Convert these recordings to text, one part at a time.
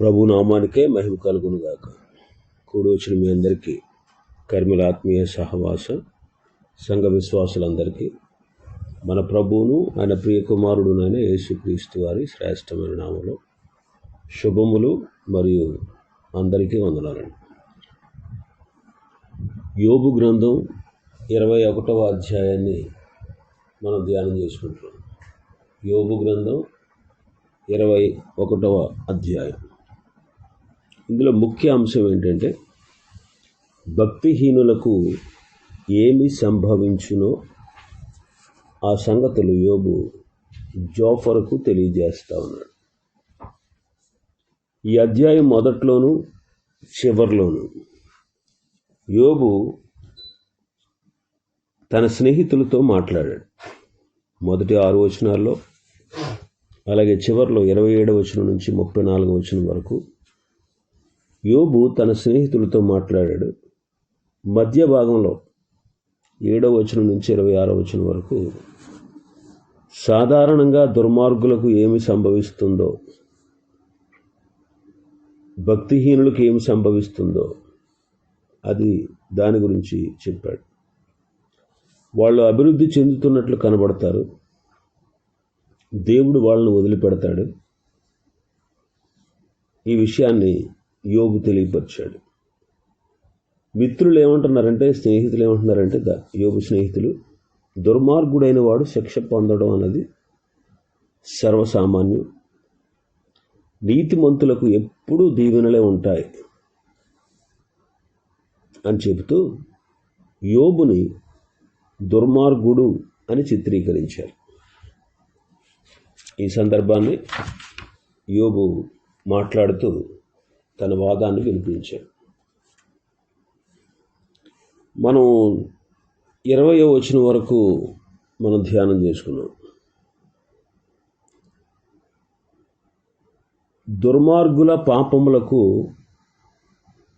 ప్రభు నామానికే మహిమ కలుగునుగాక కూడి వచ్చిన మీ అందరికీ కర్మిల ఆత్మీయ సహవాస సంఘ విశ్వాసులందరికీ మన ప్రభువును ఆయన ప్రియ కుమారుడునైన యేసుక్రీస్తు వారి శ్రేష్టమైన నామలో శుభములు మరియు అందరికీ వందనాలండి. యోగు గ్రంథం ఇరవై ఒకటవ అధ్యాయాన్ని మనం ధ్యానం చేసుకుంటున్నాం. యోగు గ్రంథం ఇరవై ఒకటవ అధ్యాయం. ఇందులో ముఖ్య అంశం ఏంటంటే భక్తిహీనులకు ఏమి సంభవించునో ఆ సంగతులు యోబు జోఫర్కు తెలియజేస్తా ఉన్నాడు. ఈ అధ్యాయం మొదట్లోను చివరిలోను యోబు తన స్నేహితులతో మాట్లాడాడు. మొదటి ఆరు వచనాల్లో అలాగే చివరిలో ఇరవై ఏడవ వచనం నుంచి ముప్పై నాలుగు వచనం వరకు యోబు తన స్నేహితులతో మాట్లాడాడు. మధ్య భాగంలో ఏడవ వచనం నుంచి ఇరవై ఆరో వచనం వరకు సాధారణంగా దుర్మార్గులకు ఏమి సంభవిస్తుందో భక్తిహీనులకు ఏమి సంభవిస్తుందో అది దాని గురించి చెప్పాడు. వాళ్ళు అభివృద్ధి చెందుతున్నట్లు కనబడతారు. దేవుడు వాళ్ళను వదిలిపెడతాడు. ఈ విషయాన్ని యోగు తెలియపరిచాడు. మిత్రులు ఏమంటున్నారంటే స్నేహితులు ఏమంటున్నారంటే ద యోగు స్నేహితులు దుర్మార్గుడైన వాడు శిక్ష పొందడం అన్నది సర్వసామాన్యం. నీతిమంతులకు ఎప్పుడూ దీవెనలే ఉంటాయి అని చెబుతూ యోబుని దుర్మార్గుడు అని చిత్రీకరించారు. ఈ సందర్భాన్ని యోబు మాట్లాడుతూ తన వాదాన్ని వినిపించాడు. మనం ఇరవయో వచ్చిన వరకు మనం ధ్యానం చేసుకున్నాం. దుర్మార్గుల పాపములకు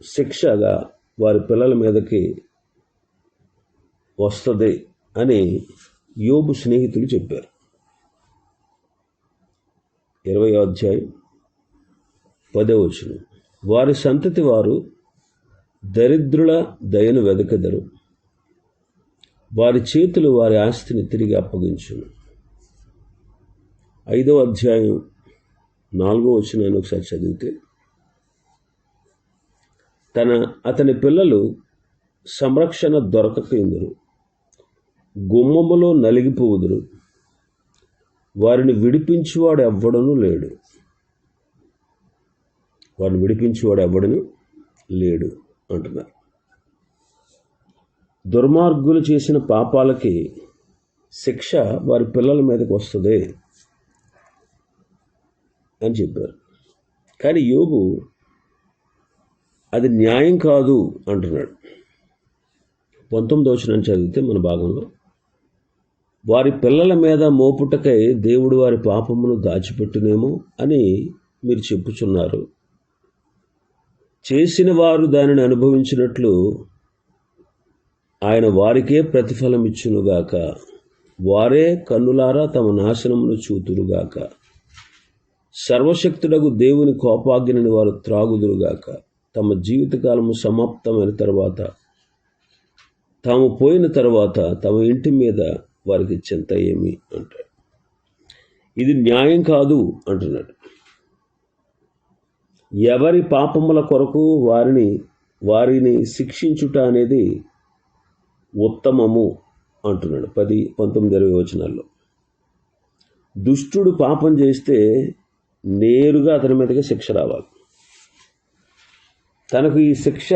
శిక్షగా వారి పిల్లల మీదకి వస్తుంది అని యోబు స్నేహితులు చెప్పారు. ఇరవై అధ్యాయం పదే పదవచనం వారి సంతతి వారు దరిద్రుల దయను వెదకెదరు. వారి చేతులు వారి ఆస్తిని తిరిగి అప్పగించును. ఐదవ అధ్యాయం నాలుగో వచ్చిన ఒకసారి చదివితే తన అతని పిల్లలు సంరక్షణ దొరకక ఇందురు గుమ్మములో నలిగిపోవుదురు. వారిని విడిపించువాడు ఎవ్వడను లేడు. వారిని విడిపించేవాడు ఎవడను లేడు అంటున్నారు. దుర్మార్గులు చేసిన పాపాలకి శిక్ష వారి పిల్లల మీదకి వస్తుంది అని చెప్పారు. కానీ యోగు అది న్యాయం కాదు అంటున్నాడు. పంతొమ్మిది వచ్చిన చదివితే మన భాగంలో వారి పిల్లల మీద మోపుటకై దేవుడు వారి పాపమును దాచిపెట్టునేమో అని మీరు చెప్పుచున్నారు. చేసిన వారు దానిని అనుభవించినట్లు ఆయన వారికే ప్రతిఫలం ఇచ్చునుగాక. వారే కన్నులారా తమ నాశనమును చూతురుగాక. సర్వశక్తుడకు దేవుని కోపాగ్నిని వారు త్రాగుదురుగాక. తమ జీవితకాలము సమాప్తమైన తర్వాత తాము పోయిన తర్వాత తమ ఇంటి మీద వారికి చింత ఏమి అంటాడు. ఇది న్యాయం కాదు అంటున్నాడు. ఎవరి పాపముల కొరకు వారిని వారిని శిక్షించుట అనేది ఉత్తమము అంటున్నాడు. పది పంతొమ్మిది ఇరవై వచనాల్లో. దుష్టుడు పాపం చేస్తే నేరుగా అతని మీదకి శిక్ష రావాలి. తనకు ఈ శిక్ష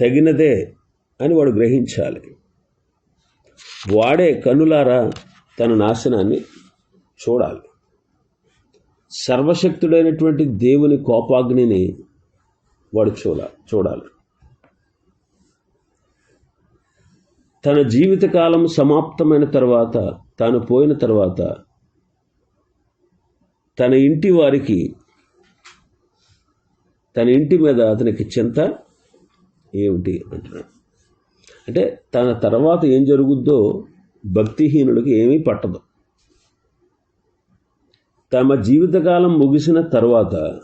తగినదే అని వాడు గ్రహించాలి. వాడే కన్నులారా తన నాశనాన్ని చూడాలి. సర్వశక్తుడైనటువంటి దేవుని కోపాగ్నిని వాడు చూడ చూడాలి. తన జీవితకాలం సమాప్తమైన తర్వాత తాను పోయిన తర్వాత తన ఇంటి వారికి తన ఇంటి మీద అతనికి చింత ఏమిటి అంటున్నాడు అంటే తన తర్వాత ఏం జరుగుద్దో భక్తిహీనుడికి ఏమీ పట్టదు. తమ జీవితకాలం ముగిసిన తర్వాత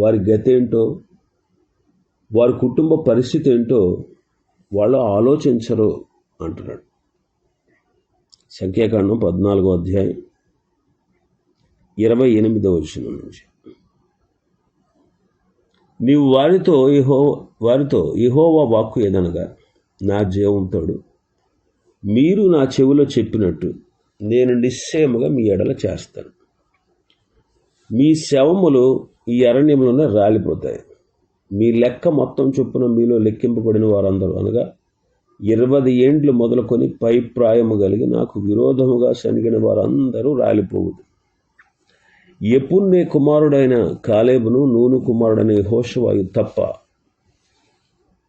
వారి గతి ఏంటో వారి కుటుంబ పరిస్థితి ఏంటో వాళ్ళు ఆలోచించరు అంటున్నాడు. సంఖ్యాకాండం పద్నాలుగో అధ్యాయం ఇరవై ఎనిమిదవ వచనం నుంచి. నీవు వారితో ఇహో వారితో ఇహోవా వాక్కు ఏదనగా నా జీవంతోడు మీరు నా చెవిలో చెప్పినట్టు నేను నిశ్చయముగా మీ ఎడల చేస్తాను. మీ శవములు ఈ అరణ్యంలోనే రాలిపోతాయి. మీ లెక్క మొత్తం చొప్పున మీలో లెక్కింపబడిన వారందరూ అనగా ఇరవై ఏండ్లు మొదలుకొని పై ప్రాయము కలిగి నాకు విరోధముగా శనిగిన వారందరూ రాలిపోవుదు ఎపుణ్య కుమారుడైన కాలేబును నూను కుమారుడైన హోషవాయు తప్ప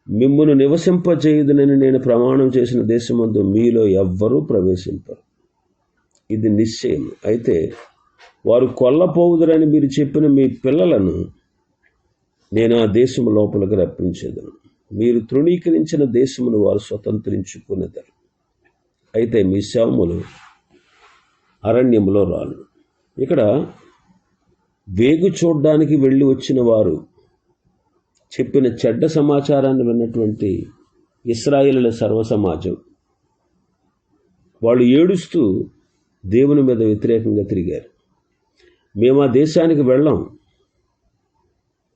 మిమ్మును నివసింపజేయుదనని నేను ప్రమాణం చేసిన దేశమందు మీలో ఎవ్వరూ ప్రవేశింపరు. ఇది నిశ్చయం అయితే వారు కొల్లపోవుదురని మీరు చెప్పిన మీ పిల్లలను నేను ఆ దేశము లోపలికి రప్పించేదను. మీరు తృణీకరించిన దేశమును వారు స్వతంత్రించుకునేదారు. అయితే మీ శవములు అరణ్యంలో రాళ్ళు. ఇక్కడ వేగు చూడ్డానికి వెళ్ళి వచ్చిన వారు చెప్పిన చెడ్డ సమాచారాన్ని విన్నటువంటి ఇస్రాయిల సర్వసమాజం వాళ్ళు ఏడుస్తూ దేవుని మీద వ్యతిరేకంగా తిరిగారు. మేము ఆ దేశానికి వెళ్ళాం.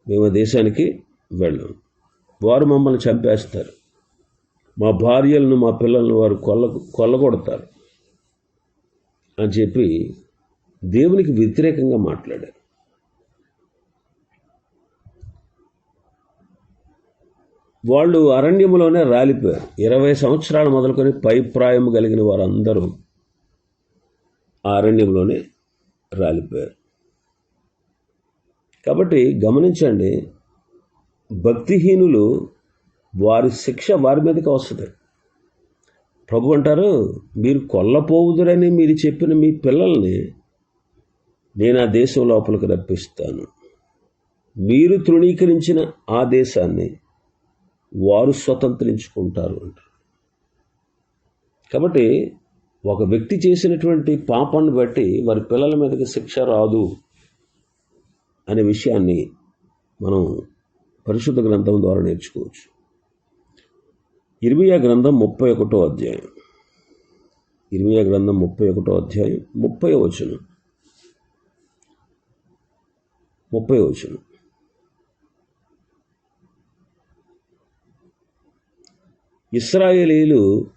మేము ఆ దేశానికి వెళ్ళాం. వారు మమ్మల్ని చంపేస్తారు. మా భార్యలను మా పిల్లలను వారు కొల్ల కొల్లగొడతారు అని చెప్పి దేవునికి వ్యతిరేకంగా మాట్లాడారు. వాళ్ళు అరణ్యంలోనే రాలిపోయారు. ఇరవై సంవత్సరాలు మొదలుకొని పైప్రాయం కలిగిన వారందరూ ఆ అరణ్యంలోనే రాలిపోయారు. కాబట్టి గమనించండి భక్తిహీనులు వారి శిక్ష వారి మీదకి వస్తుంది. ప్రభు అంటారు మీరు కొల్లపోవుదురని మీరు చెప్పిన మీ పిల్లల్ని నేను ఆ దేశం లోపలికి రప్పిస్తాను. మీరు తృణీకరించిన ఆ దేశాన్ని వారు స్వతంత్రించుకుంటారు అంటారు కాబట్టి ఒక వ్యక్తి చేసినటువంటి పాపాన్ని బట్టి వారి పిల్లల మీదకి శిక్ష రాదు. అనే విషయాన్ని మనం పరిశుద్ధ గ్రంథం ద్వారా నేర్చుకోవచ్చు. ఇరిమియా గ్రంథం ముప్పై ఒకటో అధ్యాయం. ఇరిమియా గ్రంథం ముప్పై ఒకటో అధ్యాయం ముప్పై వచనం. ముప్పై వచనం. ఇస్రాయేలీలు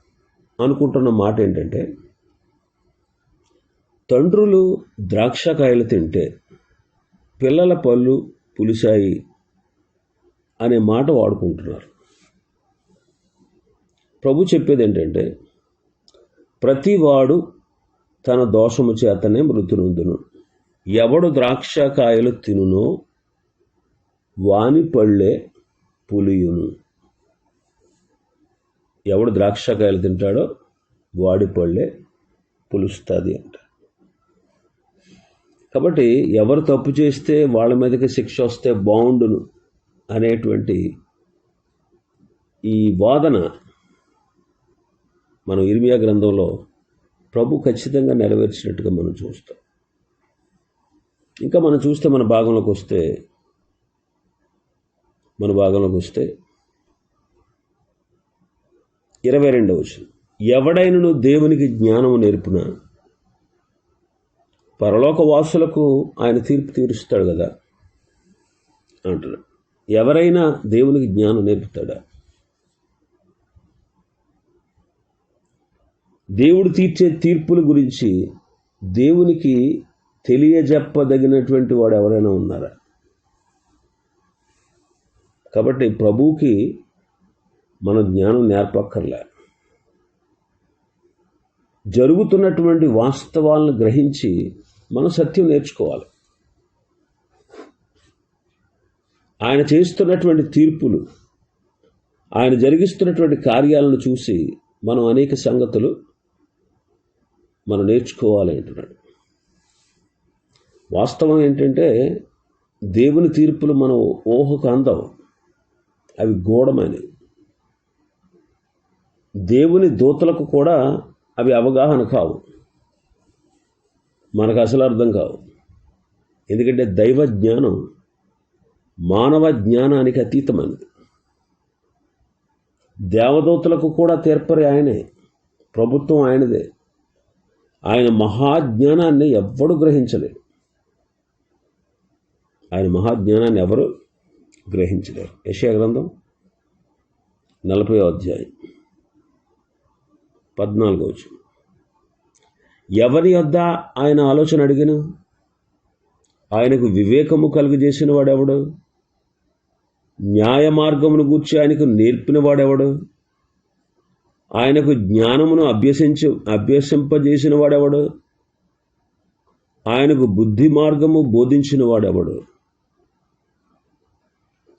అనుకుంటున్న మాట ఏంటంటే తండ్రులు ద్రాక్షకాయలు తింటే పిల్లల పళ్ళు పులిసాయి అనే మాట వాడుకుంటున్నారు. ప్రభు చెప్పేది ఏంటంటే ప్రతివాడు తన దోషము చేతనే మృతునందును. ఎవడు ద్రాక్షకాయలు తినునో వాని పళ్ళే పులియును. ఎవడు ద్రాక్షకాయలు తింటాడో వాడి పళ్ళే పులుస్తుంది అంట కాబట్టి ఎవరు తప్పు చేస్తే వాళ్ళ మీదకి శిక్ష వస్తే బాగుండును అనేటువంటి ఈ వాదన మనం ఇర్మియా గ్రంథంలో ప్రభు ఖచ్చితంగా నెరవేర్చినట్టుగా మనం చూస్తాం. ఇంకా మనం చూస్తే మన భాగంలోకి వస్తే మన భాగంలోకి వస్తే ఇరవై రెండవ వచ్చిన ఎవడైనను దేవునికి జ్ఞానము నేర్పున? పరలోక వాసులకు ఆయన తీర్పు తీరుస్తాడు కదా అంటున్నాడు. ఎవరైనా దేవునికి జ్ఞానం నేర్పుతాడా? దేవుడు తీర్చే తీర్పుల గురించి దేవునికి తెలియజెప్పదగినటువంటి వాడు ఎవరైనా ఉన్నారా? కాబట్టి ప్రభువుకి మన జ్ఞానం నేర్పక్కర్లే. జరుగుతున్నటువంటి వాస్తవాలను గ్రహించి మనం సత్యం నేర్చుకోవాలి. ఆయన చేస్తున్నటువంటి తీర్పులు ఆయన జరిగిస్తున్నటువంటి కార్యాలను చూసి మనం అనేక సంగతులు మనం నేర్చుకోవాలి అంటున్నాడు. వాస్తవం ఏంటంటే దేవుని తీర్పులు మనం ఊహకు అందం. అవి గూఢమైనవి దేవుని దూతలకు కూడా అవి అవగాహన కావు. మనకు అసలు అర్థం కావు. ఎందుకంటే దైవ జ్ఞానం మానవ జ్ఞానానికి అతీతమైనది. దేవదూతలకు కూడా తీర్పరి ఆయనే. ప్రభుత్వం ఆయనదే. ఆయన మహాజ్ఞానాన్ని ఎవ్వడు గ్రహించలేడు ఆయన మహాజ్ఞానాన్ని ఎవరు గ్రహించలేరు. యశయ గ్రంథం నలభై అధ్యాయం పద్నాలుగో ఎవరి వద్ద ఆయన ఆలోచన అడిగిన? ఆయనకు వివేకము కలుగజేసిన వాడెవడు? న్యాయ మార్గమును గూర్చి ఆయనకు నేర్పిన వాడెవడు? ఆయనకు జ్ఞానమును అభ్యసించు అభ్యసింపజేసిన వాడెవడు? ఆయనకు బుద్ధి మార్గము బోధించిన వాడెవడు?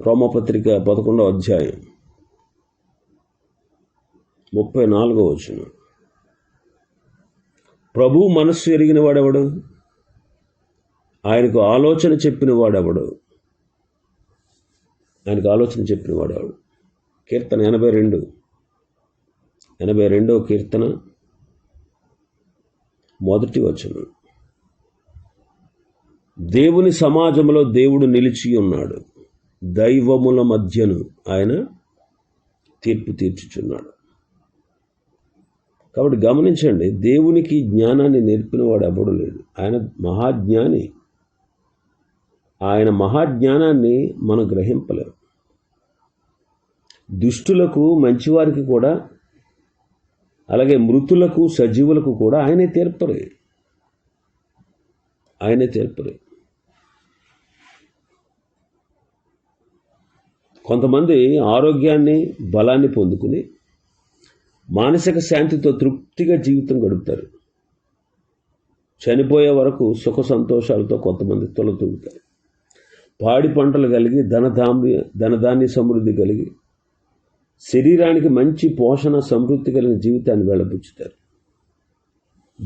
రోమపత్రిక పదకొండవ అధ్యాయం ముప్పై నాలుగో వచనం. ప్రభు మనస్సు ఎరిగిన వాడెవడు? ఆయనకు ఆలోచన చెప్పిన వాడెవడు? ఆయనకు ఆలోచన చెప్పిన వాడెవడు? కీర్తన ఎనభై రెండు. ఎనభై రెండవ కీర్తన మొదటి వచనం. దేవుని సమాజంలో దేవుడు నిలిచి ఉన్నాడు. దైవముల మధ్యను ఆయన తీర్పు తీర్చుచున్నాడు. కాబట్టి గమనించండి దేవునికి జ్ఞానాన్ని నేర్పినవాడు ఎవడు లేడు. ఆయన మహాజ్ఞాని. ఆయన మహాజ్ఞానాన్ని మనం గ్రహింపలేము దుష్టులకు మంచివారికి కూడా అలాగే మృతులకు సజీవులకు కూడా ఆయనే తీర్పరే. ఆయనే తీర్పరే. కొంతమంది ఆరోగ్యాన్ని బలాన్ని పొందుకుని మానసిక శాంతితో తృప్తిగా జీవితం గడుపుతారు. చనిపోయే వరకు సుఖ సంతోషాలతో కొంతమంది తొలతూగుతారు. పాడి పంటలు కలిగి ధనధాన్య ధనధాన్య సమృద్ధి కలిగి శరీరానికి మంచి పోషణ సమృద్ధి కలిగిన జీవితాన్ని వెళ్ళబుచ్చుతారు.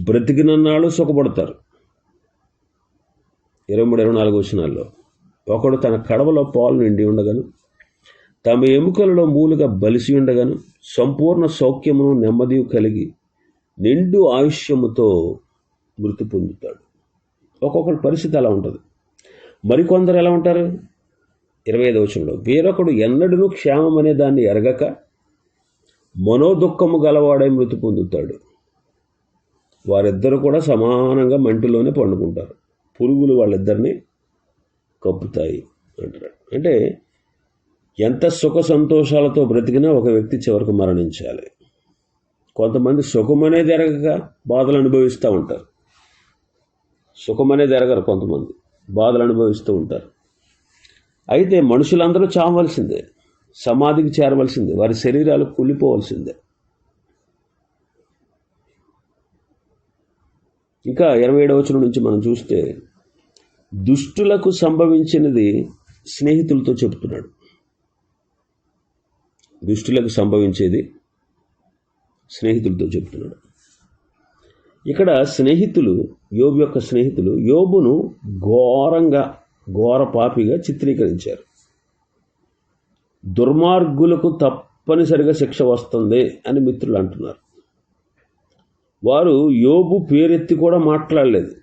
బ్రతికినన్నాళ్ళు సుఖపడతారు. ఇరవై మూడు ఇరవై నాలుగు వచ్చినాల్లో ఒకడు తన కడవలో పాలు నిండి ఉండగను తమ ఎముకలలో మూలుగా బలిసి ఉండగను సంపూర్ణ సౌఖ్యమును నెమ్మది కలిగి నిండు ఆయుష్యముతో మృతి పొందుతాడు. ఒక్కొక్కరి పరిస్థితి అలా ఉంటుంది. మరికొందరు ఎలా ఉంటారు? ఇరవై ఐదు వచనంలో వేరొకడు ఎన్నడూ క్షేమం అనే దాన్ని ఎరగక మనోదుఖము గలవాడై మృతి పొందుతాడు. వారిద్దరు కూడా సమానంగా మంటిలోనే పండుకుంటారు. పురుగులు వాళ్ళిద్దరిని కప్పుతాయి అంటారు. అంటే ఎంత సుఖ సంతోషాలతో బ్రతికినా ఒక వ్యక్తి చివరికి మరణించాలి. కొంతమంది సుఖమనే జరగక బాధలు అనుభవిస్తూ ఉంటారు. సుఖమనే జరగరు కొంతమంది బాధలు అనుభవిస్తూ ఉంటారు. అయితే మనుషులందరూ చావలసిందే సమాధికి చేరవలసిందే వారి శరీరాలు కూలిపోవలసిందే ఇంకా ఇరవై ఏడవచనం నుంచి మనం చూస్తే దుష్టులకు సంభవించినది స్నేహితులతో చెబుతున్నాడు. దుష్టులకు సంభవించేది స్నేహితులతో చెప్తున్నాడు. ఇక్కడ స్నేహితులు యోబు యొక్క స్నేహితులు యోబును ఘోరంగా ఘోర పాపిగా చిత్రీకరించారు. దుర్మార్గులకు తప్పనిసరిగా శిక్ష వస్తుంది అని మిత్రులు అంటున్నారు. వారు యోబు పేరెత్తి కూడా మాట్లాడలేదు.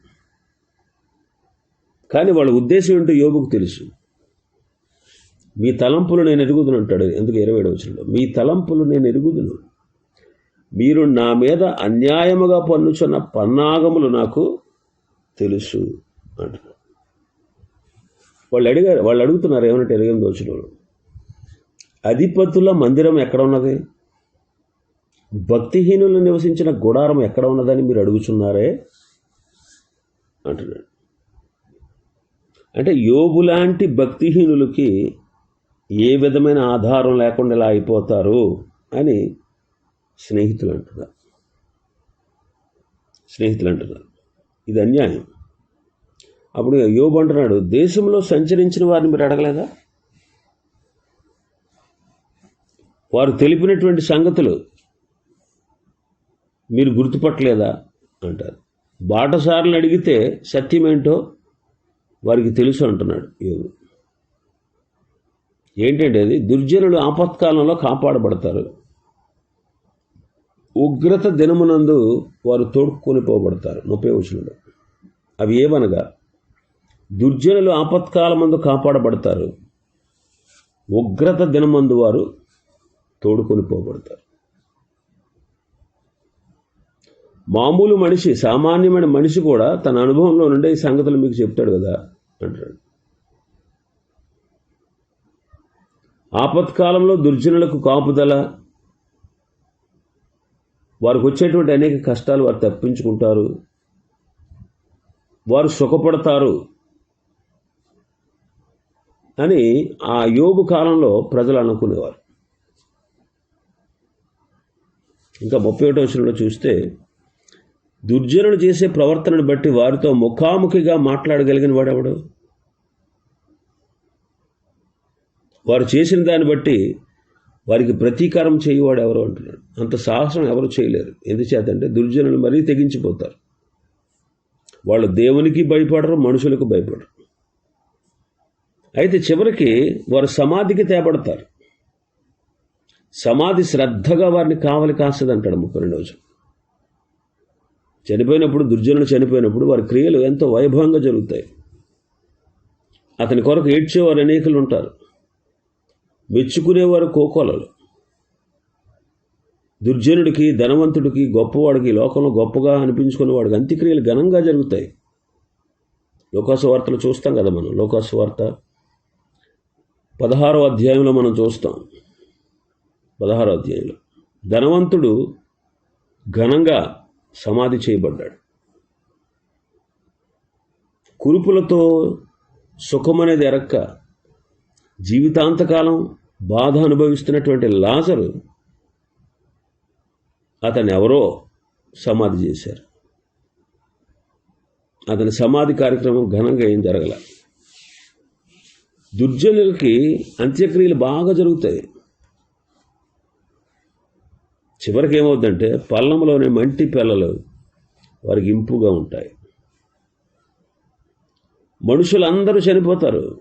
కానీ వాళ్ళ ఉద్దేశం ఏంటో యోబుకు తెలుసు. మీ తలంపులు నేను ఎరుగుదును అంటాడు ఎందుకు ఇరవై వచ్చిన మీ తలంపులు నేను ఎరుగుదును మీరు నా మీద అన్యాయముగా పన్నుచున్న పన్నాగములు నాకు తెలుసు అంటున్నారు వాళ్ళు అడిగారు వాళ్ళు అడుగుతున్నారు ఏమంటే ఇరవై ఎనిమిది వచ్చిన అధిపతుల మందిరం ఎక్కడ ఉన్నది? భక్తిహీనులు నివసించిన గుడారం ఎక్కడ ఉన్నదని మీరు అడుగుచున్నారే? అంటున్నాడు. అంటే యోబు లాంటి భక్తిహీనులకి ఏ విధమైన ఆధారం లేకుండా ఇలా అయిపోతారు అని స్నేహితులు అంటున్నారు. స్నేహితులు అంటున్నారు. ఇది అన్యాయం. అప్పుడు యోబు అంటున్నాడు దేశంలో సంచరించిన వారిని మీరు అడగలేదా? వారు తెలిపినటువంటి సంగతులు మీరు గుర్తుపట్టలేదా? అంటారు. బాటసార్లు అడిగితే సత్యమేంటో వారికి తెలుసు అంటున్నాడు యోగు ఏంటంటే అది దుర్జనులు ఆపత్కాలంలో కాపాడబడతారు. ఉగ్రత దినమునందు వారు తోడుకొని పోబడతారు. ముప్పై వచనంలో. అవి ఏమనగా దుర్జనులు ఆపత్కాలమందు కాపాడబడతారు. ఉగ్రత దినమందు వారు తోడుకొని పోబడతారు. మామూలు మనిషి సామాన్యమైన మనిషి కూడా తన అనుభవంలో నుండే ఈ సంగతులు మీకు చెప్తాడు కదా అంటాడు. ఆపత్కాలంలో దుర్జనులకు కాపుదల వారికి వచ్చేటువంటి అనేక కష్టాలు వారు తప్పించుకుంటారు. వారు సుఖపడతారు. అని ఆ యోగు కాలంలో ప్రజలు అనుకునేవారు. ఇంకా ముప్పై ఒకటో వచనంలో చూస్తే దుర్జనులు చేసే ప్రవర్తనను బట్టి వారితో ముఖాముఖిగా మాట్లాడగలిగిన వాడెవడు? వారు చేసిన దాన్ని బట్టి వారికి ప్రతీకారం చేయవాడు ఎవరు అంటున్నాడు. అంత సాహసం ఎవరు చేయలేరు. ఎందుచేతంటే దుర్జనులు మరీ తెగించిపోతారు. వాళ్ళు దేవునికి భయపడరు మనుషులకు భయపడరు. అయితే చివరికి వారు సమాధికి తేపడతారు సమాధి శ్రద్ధగా వారిని కావలి కాస్తుంది అంటాడు ముప్పై రెండు రోజు చనిపోయినప్పుడు దుర్జనులు చనిపోయినప్పుడు వారి క్రియలు ఎంతో వైభవంగా జరుగుతాయి. అతని కొరకు ఏడ్చేవారు అనేకులు ఉంటారు. మెచ్చుకునేవారు కోకోలలు. దుర్జనుడికి ధనవంతుడికి గొప్పవాడికి లోకంలో గొప్పగా అనిపించుకునే వాడికి అంత్యక్రియలు ఘనంగా జరుగుతాయి. లోకాసు వార్తలు చూస్తాం కదా మనం. లోకాసు వార్త పదహారో అధ్యాయంలో మనం చూస్తాం. పదహారో అధ్యాయంలో. ధనవంతుడు ఘనంగా సమాధి చేయబడ్డాడు. కురుపులతో సుఖమనేది ఎరక్క. జీవితాంతకాలం బాధ అనుభవిస్తున్నటువంటి లాజరు అతను ఎవరో సమాధి చేశారు. అతని సమాధి కార్యక్రమం ఘనంగా ఏం జరగల. దుర్జనులకి అంత్యక్రియలు బాగా జరుగుతాయి. చివరికి ఏమవుతుందంటే పల్లంలోని మంటి పిల్లలు వారికి ఇంపుగా ఉంటాయి. మనుషులందరూ చనిపోతారు.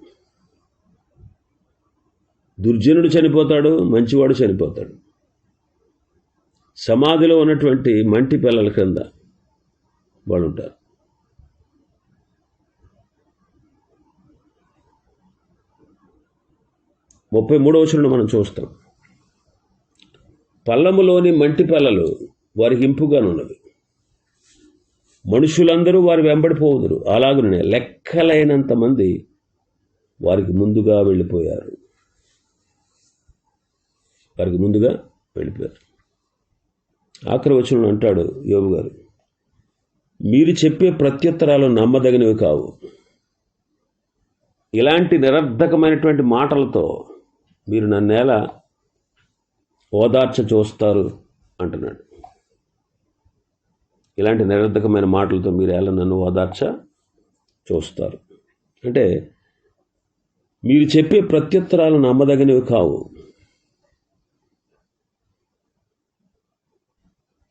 దుర్జనుడు చనిపోతాడు మంచివాడు చనిపోతాడు. సమాధిలో ఉన్నటువంటి మంటి పిల్లల కింద వాళ్ళు ఉంటారు ముప్పై మూడవ వచనంలో మనం చూస్తాం. పల్లములోని మంటి పిల్లలు వారికి ఇంపుగానున్నవి మనుషులందరూ వారి వెంబడిపోదురు అలాగనే లెక్కలైనంత మంది వారికి ముందుగా వెళ్ళిపోయారు. వారికి ముందుగా వెళ్ళిపోయారు. ఆఖరి వచనంలో అంటాడు యోగు గారు మీరు చెప్పే ప్రత్యుత్తరాలు నమ్మదగినవి కావు. ఇలాంటి నిరర్ధకమైనటువంటి మాటలతో మీరు నన్నేలా ఓదార్చ చూస్తారు అంటున్నాడు. ఇలాంటి నిరర్ధకమైన మాటలతో మీరు ఎలా నన్ను ఓదార్చ చూస్తారు? అంటే మీరు చెప్పే ప్రత్యుత్తరాలు నమ్మదగినవి కావు.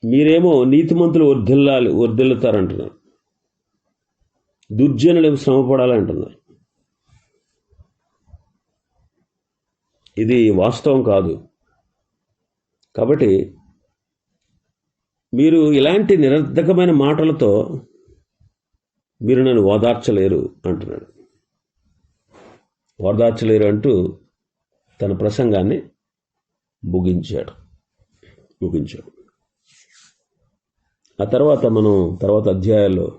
మీరేమో నీతిమంతులు వర్ధిల్లాలి వర్ధిల్లుతారంటున్నారు. దుర్జనులు శ్రమపడాలంటున్నారు. ఇది వాస్తవం కాదు. కాబట్టి మీరు ఇలాంటి నిరర్ధకమైన మాటలతో మీరు నన్ను ఓదార్చలేరు అంటున్నాడు. ఓదార్చలేరు అంటూ తన ప్రసంగాన్ని ముగించాడు ముగించాడు. ఆ తర్వాత మనం తర్వాత అధ్యాయాల్లో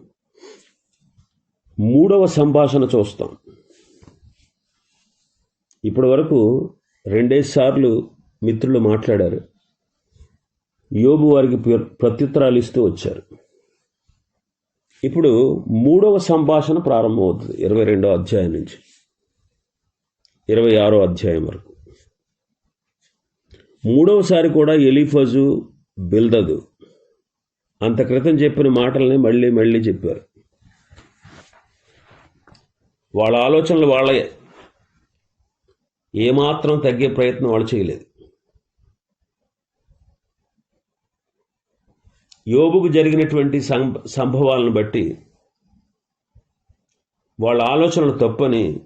మూడవ సంభాషణ చూస్తాం. ఇప్పటి వరకు రెండేసి సార్లు మిత్రులు మాట్లాడారు. యోబు వారికి ప్ర- ప్రత్యుత్తరాలు ఇస్తూ వచ్చారు. ఇప్పుడు మూడవ సంభాషణ ప్రారంభమవుతుంది ఇరవై రెండవ అధ్యాయం నుంచి. ఇరవై ఆరో అధ్యాయం వరకు. మూడవసారి కూడా ఎలిఫజు బిల్దదు అంత క్రితం చెప్పిన మాటల్ని మళ్ళీ మళ్ళీ చెప్పారు. వాళ్ళ ఆలోచనలు వాళ్ళే. ఏమాత్రం తగ్గే ప్రయత్నం వాళ్ళు చేయలేదు. యోబుకు జరిగినటువంటి సం- సంభవాలను బట్టి వాళ్ళ ఆలోచనలు తప్పని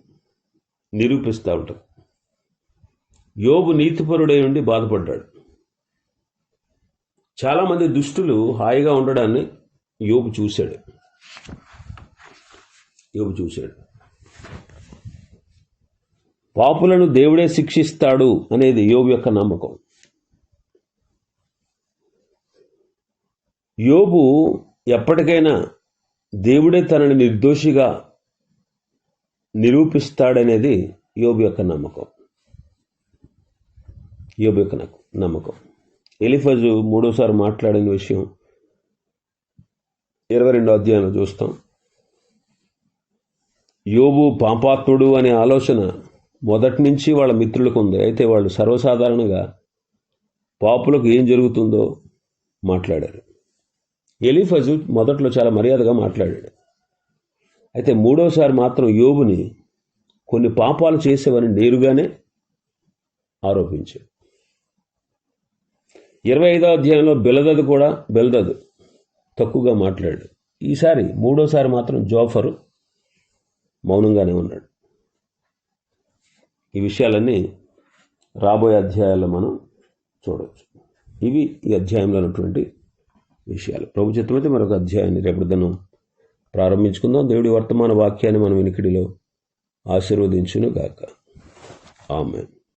నిరూపిస్తూ ఉంటారు. యోబు నీతిపరుడై ఉండి బాధపడ్డాడు. చాలామంది దుష్టులు హాయిగా ఉండడాన్ని యోబు చూశాడు. యోబు చూశాడు. పాపులను దేవుడే శిక్షిస్తాడు అనేది యోబు యొక్క నమ్మకం. యోబు ఎప్పటికైనా దేవుడే తనని నిర్దోషిగా నిరూపిస్తాడనేది యోబు యొక్క నమ్మకం. యోబు యొక్క నమ్మకం- నమ్మకం ఎలిఫజు మూడోసారి మాట్లాడిన విషయం ఇరవై రెండో అధ్యాయంలో చూస్తాం. యోబు పాపాత్ముడు అనే ఆలోచన మొదటి నుంచి వాళ్ళ మిత్రులకు ఉంది. అయితే వాళ్ళు సర్వసాధారణంగా పాపులకు ఏం జరుగుతుందో మాట్లాడారు. ఎలిఫజు మొదట్లో చాలా మర్యాదగా మాట్లాడాడు. అయితే మూడోసారి మాత్రం యోబుని కొన్ని పాపాలు చేసేవని నేరుగానే ఆరోపించాడు. ఇరవై ఐదో అధ్యాయంలో బెలదదు కూడా బెలదదు. తక్కువగా మాట్లాడాడు ఈసారి మూడోసారి మాత్రం జోఫరు మౌనంగానే ఉన్నాడు. ఈ విషయాలన్నీ రాబోయే అధ్యాయాల్లో మనం చూడవచ్చు ఇవి ఈ అధ్యాయంలో ఉన్నటువంటి విషయాలు. ప్రభు చిత్తమైతే మరొక అధ్యాయాన్ని రేపటిదనం ప్రారంభించుకుందాం. దేవుడి వర్తమాన వాక్యాన్ని మనం వినికిడిలో ఆశీర్వదించును గాక ఆమె